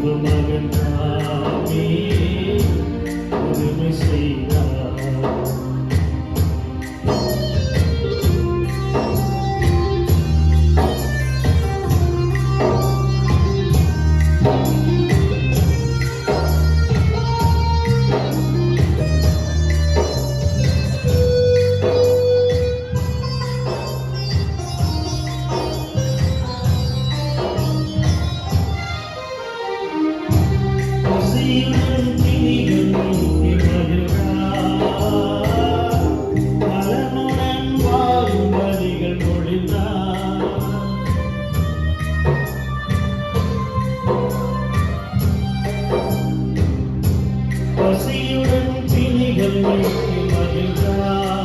will never die. Thank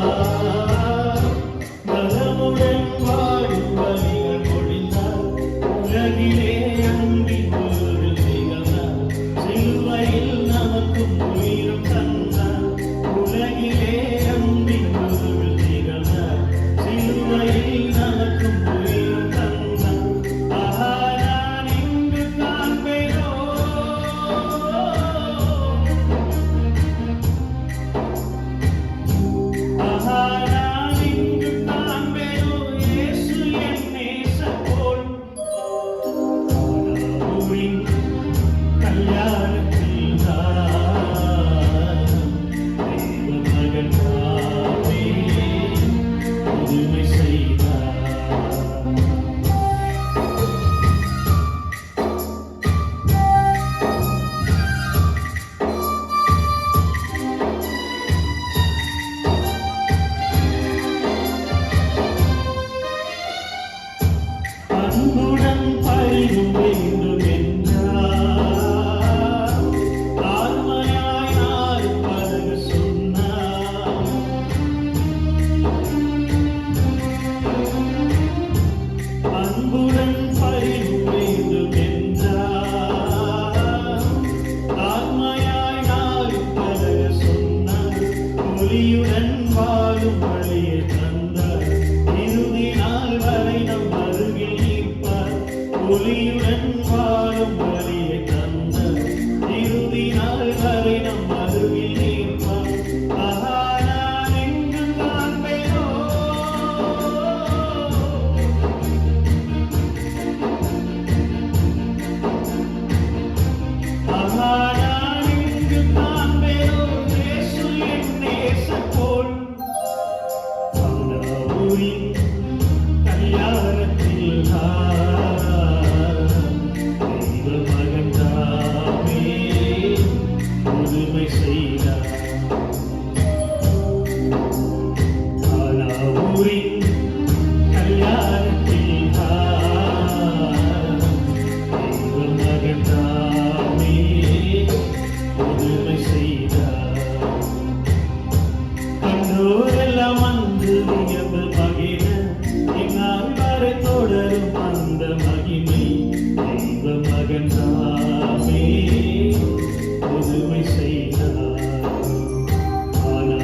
you. உறுதியுடன் வாழும் வழியை தந்தார். இறுதி நாள் வரை நம் அருகில் நிற்பார். ஒளியுடன் வாழும் Holy வரை தொடரும் அந்த மகிமை அந்த மகன் தாமே. புதுமை செய்தார். ஆனா